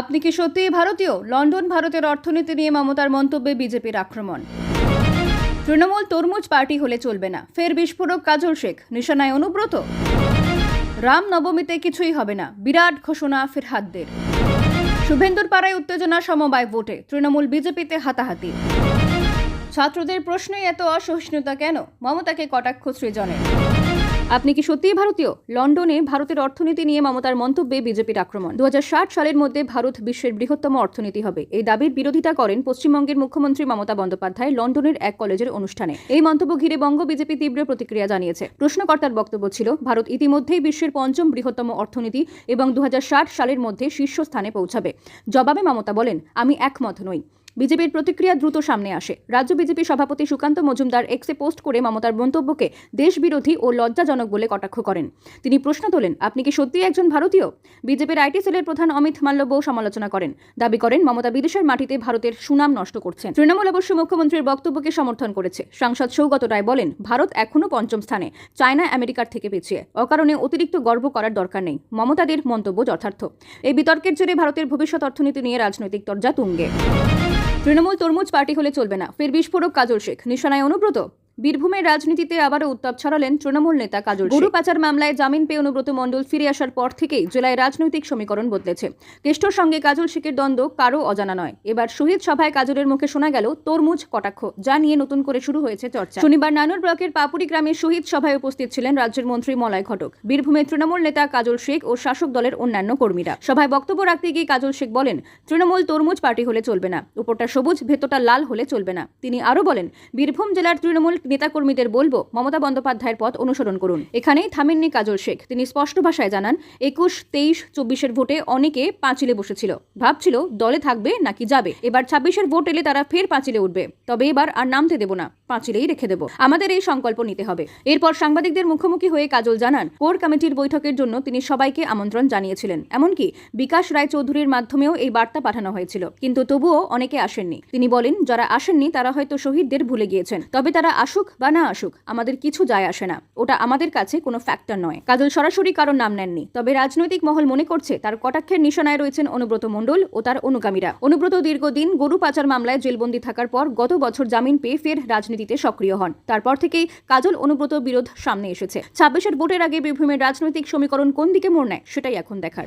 আপনি কি সত্যিই ভারতীয়? লন্ডন ভারতের অর্থনীতি নিয়ে মমতার মন্তব্যে বিজেপির আক্রমণ। তৃণমূল তরমুজ পার্টি হলে চলবে না। ফের বিস্ফোরক কাজল শেখ। নিশানায় অনুব্রত। রাম নবমীতে কিছুই হবে না। বিরাট ঘোষণা ফিরহাদদের। শুভেন্দুর পাড়ায় উত্তেজনা সমবায় ভোটে। তৃণমূল বিজেপিতে হাতাহাতি। ছাত্রদের প্রশ্নে এত অসহিষ্ণুতা কেন? মমতাকে কটাক্ষ সৃজনের। আপনি কি সত্যিই ভারতীয়? লন্ডনে ভারতের অর্থনীতি নিয়ে মমতার মন্তব্যে বিজেপির আক্রমণ। দু হাজার ষাট সালের মধ্যে ভারত বিশ্বের বৃহত্তম অর্থনীতি হবে। এই দাবির বিরোধিতা করেন পশ্চিমবঙ্গের মুখ্যমন্ত্রী মমতা বন্দ্যোপাধ্যায় লন্ডনের এক কলেজের অনুষ্ঠানে। এই মন্তব্য ঘিরে বঙ্গ বিজেপি তীব্র প্রতিক্রিয়া জানিয়েছে। প্রশ্নকর্তার বক্তব্য ছিল, ভারত ইতিমধ্যেই বিশ্বের পঞ্চম বৃহত্তম অর্থনীতি এবং দু হাজার ষাট সালের মধ্যে শীর্ষস্থানে পৌঁছাবে। জবাবে মমতা বলেন, আমি একমত নই। বিজেপির প্রতিক্রিয়া দ্রুত সামনে আসে। রাজ্য বিজেপি সভাপতি সুকান্ত মজুমদার এক্সে পোস্ট করে মমতার মন্তব্যকে দেশবিরোধী ও লজ্জাজনক বলে কটাক্ষ করেন। তিনি প্রশ্ন তোলেন, আপনি কি সত্যিই একজন ভারতীয়? বিজেপির আইটি সেলের প্রধান অমিত মাল্লব্য সমালোচনা করেন। দাবি করেন, মমতা বিদেশের মাটিতে ভারতের সুনাম নষ্ট করছেন তৃণমূল অবশ্য মুখ্যমন্ত্রীর বক্তব্যকে সমর্থন করেছে। সাংসদ সৌগত রায় বলেন, ভারত এখনও পঞ্চম স্থানে, চায়না আমেরিকার থেকে পিছিয়ে। অকারণে অতিরিক্ত গর্ব করার দরকার নেই। মমতাদের মন্তব্য যথার্থ। এই বিতর্কের জেরে ভারতের ভবিষ্যৎ অর্থনীতি নিয়ে রাজনৈতিক তরজা তুঙ্গে। তৃণমূল তরমুজ পার্টি হলে চলবে না। ফের বিস্ফোরক কাজল শেখ। নিশানায় অনুব্রত। বীরভূমের রাজনীতিতে আবারও উত্তাপ ছড়ালেন তৃণমূল নেতা কাজল গরু পাচার মামলায় জামিন পেয়ে অনুব্রত মণ্ডল ফিরে আসার পর থেকেই জেলায় রাজনৈতিক সমীকরণ বদলেছে। কেষ্টর সঙ্গে কাজল শেখের দ্বন্দ্ব কারও অজানা নয়। এবার শহীদ সভায় কাজলের মুখে শোনা গেল তরমুজ কটাক্ষ, যা নিয়ে নতুন করে শুরু হয়েছে চর্চা। শনিবার নানুর ব্লকের পাপুরি গ্রামে শহীদ সভায় উপস্থিত ছিলেন রাজ্যের মন্ত্রী মলয় ঘটক। বীরভূমের তৃণমূল নেতা কাজল শেখ ও শাসক দলের অন্যান্য কর্মীরা। সভায় বক্তব্য রাখতে গিয়ে কাজল শেখ বলেন, তৃণমূল তরমুজ পার্টি হলে চলবে না। উপরটা সবুজ, ভেতরটা লাল হলে চলবে না। তিনি আরও বলেন, বীরভূম জেলার তৃণমূল নেতাকর্মীদের বলব, মমতা বন্দ্যোপাধ্যায়ের পথ অনুসরণ করুন। এখানেই থামেননি কাজল শেখ। তিনি স্পষ্ট ভাষায় জানান, একুশ, তেইশ, চব্বিশের ভোটে অনেকে পাঁচিলে বসেছিল। ভাবছিল, দলে থাকবে নাকি যাবে। এবার ছাব্বিশের ভোট এলে তারা ফের পাঁচিলে উঠবে। তবে এবার আর নামতে দেব না, পাঁচিলেই রেখে দেব। আমাদের এই সংকল্প নিতে হবে। এরপর সাংবাদিকদের মুখোমুখি হয়ে কাজল জানান, কোর কমিটির বৈঠকের জন্য তিনি সবাইকে আমন্ত্রণ জানিয়েছিলেন। এমনকি বিকাশ রায় চৌধুরীর মাধ্যমেও এই বার্তা পাঠানো হয়েছিল। কিন্তু তবুও অনেকে আসেননি। তিনি বলেন, যারা আসেননি তারা হয়তো শহীদদের ভুলে গিয়েছেন। তবে তারা আসুক বা না আসুক, আমাদের কিছু যায় আসে না। ওটা আমাদের কাছে কোনো ফ্যাক্টর নয়। কাজল সরাসরি কারোর নাম নেননি। তবে রাজনৈতিক মহল মনে করছে, তার কটাক্ষের নিশানায় রয়েছেন অনুব্রত মণ্ডল ও তার অনুগামীরা। অনুব্রত দীর্ঘদিন গরু পাচার মামলায় জেলবন্দি থাকার পর গত বছর জামিন পেয়ে ফের রাজনীতিতে সক্রিয় হন। তারপর থেকেই কাজল অনুব্রত বিরোধ সামনে এসেছে। ছাব্বিশের ভোটের আগে বীরভূমের রাজনৈতিক সমীকরণ কোন দিকে মোড় নেয়, সেটাই এখন দেখার।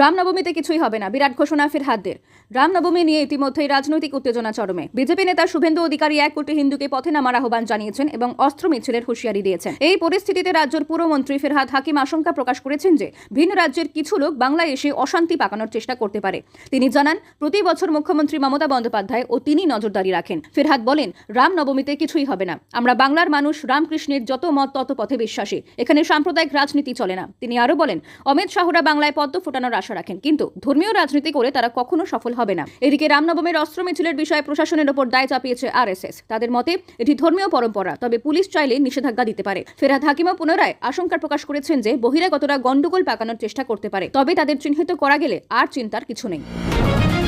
রামনবমীতে কিছুই হবে না, বিরাট ঘোষণা ফিরহাদদের। রামনবমী নিয়ে ইতিমধ্যেই রাজনৈতিক উত্তেজনা চরমে। বিজেপি নেতা শুভেন্দু অধিকারী এক কোটি হিন্দুকে পথে নামার আহ্বান জানিয়েছেন এবং অস্ত্র মিছিলের হুঁশিয়ারি দিয়েছেন। এই পরিস্থিতিতে রাজ্যের পুরমন্ত্রী ফিরহাদ হাকিম আশঙ্কা প্রকাশ করেছেন যে ভিন্ন রাজ্যের কিছু লোক বাংলায় এসে অশান্তি পাকানোর চেষ্টা করতে পারে। তিনি জানান, প্রতি বছর মুখ্যমন্ত্রী মমতা বন্দ্যোপাধ্যায় ও তিনি নজরদারি রাখেন। ফিরহাদ বলেন, রামনবমীতে কিছুই হবে না। আমরা বাংলার মানুষ, রামকৃষ্ণের যত মত তত পথে বিশ্বাসী। এখানে সাম্প্রদায়িক রাজনীতি চলে না। তিনি আরও বলেন, অমিত শাহরা বাংলায় পদ্ম ফোটানোর আশা রাখেন। কিন্তু ধর্মীয় রাজনীতি করে তারা কখনো সফল হবে না। এদিকে রামনবমের অস্ত্র মিছিলের বিষয়ে প্রশাসনের ওপর দায় চাপিয়েছে আরএসএস। তাদের মতে, এটি ধর্মীয় পরম্পরা, তবে পুলিশ চাইলে নিষেধাজ্ঞা দিতে পারে। ফেরাদ হাকিমা পুনরায় আশঙ্কা প্রকাশ করেছেন যে বহিরাগতরা গন্ডগোল পাকানোর চেষ্টা করতে পারে। তবে তাদের চিহ্নিত করা গেলে আর চিন্তার কিছু নেই।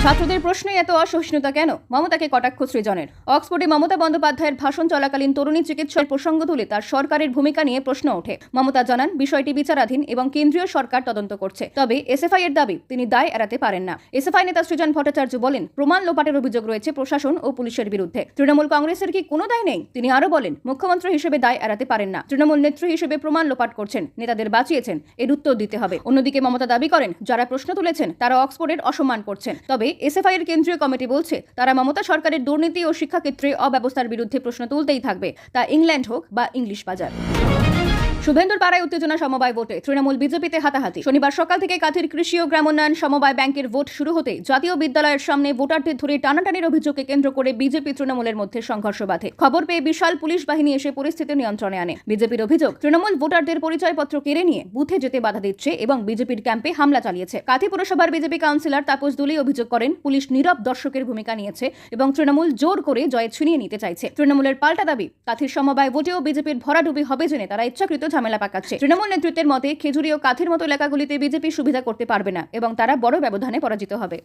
ছাত্রদের প্রশ্নে এত অসহিষ্ণুতা কেন? মমতাকে কটাক্ষ সৃজনের। অক্সফোর্ডে মমতা বন্দ্যোপাধ্যায়ের ভাষণ চলাকালীন তরুণী চিকিৎসার প্রসঙ্গ তুলে তার সরকারের ভূমিকা নিয়ে প্রশ্ন ওঠে। মমতা জানান, বিষয়টি বিচারাধীন এবং কেন্দ্রীয় সরকার তদন্ত করছে। তবে এসএফআই এর দাবি, তিনি দায় এড়াতে পারেন না। এসএফআই নেতা সৃজন ভট্টাচার্য বলেন, প্রমাণ লোপাটের অভিযোগ রয়েছে প্রশাসন ও পুলিশের বিরুদ্ধে। তৃণমূল কংগ্রেসের কি কোনো দায় নেই? তিনি আরও বলেন, মুখ্যমন্ত্রী হিসেবে দায় এড়াতে পারেন না। তৃণমূল নেত্রী হিসেবে প্রমাণ লোপাট করছেন, নেতাদের বাঁচিয়েছেন, এর উত্তর দিতে হবে। অন্যদিকে মমতা দাবি করেন, যারা প্রশ্ন তুলেছেন, তারা অক্সফোর্ডের অসম্মান করছেন। তবে এসএফআই এর কেন্দ্রীয় কমিটি বলছে, তারা মমতা সরকারের দুর্নীতি ও শিক্ষাক্ষেত্রে অব্যবস্থার বিরুদ্ধে প্রশ্ন তুলতেই থাকবে, তা ইংল্যান্ড হোক বা ইংলিশ বাজার। শুভেন্দুর পাড়ায় উত্তেজনা সমবায় ভোটে। তৃণমূল বিজেপিতে হাতাহাতি। শনিবার সকাল থেকে কাথির কৃষি ও গ্রামোন্নয়ন সমবায় ব্যাংকের ভোট শুরু হতে জাতীয় বিদ্যালয়ের সামনে ভোটারদের ধরে টানাটানির অভিযোগকে কেন্দ্র করে বিজেপি তৃণমূলের মধ্যে সংঘর্ষ বাধে। খবর পেয়ে বিশাল পুলিশ বাহিনী এসে পরিস্থিতি নিয়ন্ত্রণে আনে। বিজেপির অভিযোগ, তৃণমূল ভোটারদের পরিচয়পত্র কেড়ে নিয়ে বুথে যেতে বাধা দিচ্ছে এবং বিজেপির ক্যাম্পে হামলা চালিয়েছে। কাথি পুরসভার বিজেপি কাউন্সিলর তাপস দুলি অভিযোগ করেন, পুলিশ নীরব দর্শকের ভূমিকা নিয়েছে এবং তৃণমূল জোর করে জয় ছিনিয়ে নিতে চাইছে। তৃণমূলের পাল্টা দাবি, কাথির সমবায় ভোটেও বিজেপির ভরাডুবি হবে জেনে তারা ইচ্ছাকৃত ঝামেলা পাকাচ্ছে। তৃণমূল নেতৃত্বের মতে খেজুরি ও কাথির মতো এলাকাগুলিতে বিজেপি সুবিধা করতে পারবে না এবং তারা বড় ব্যবধানে পরাজিত হবে।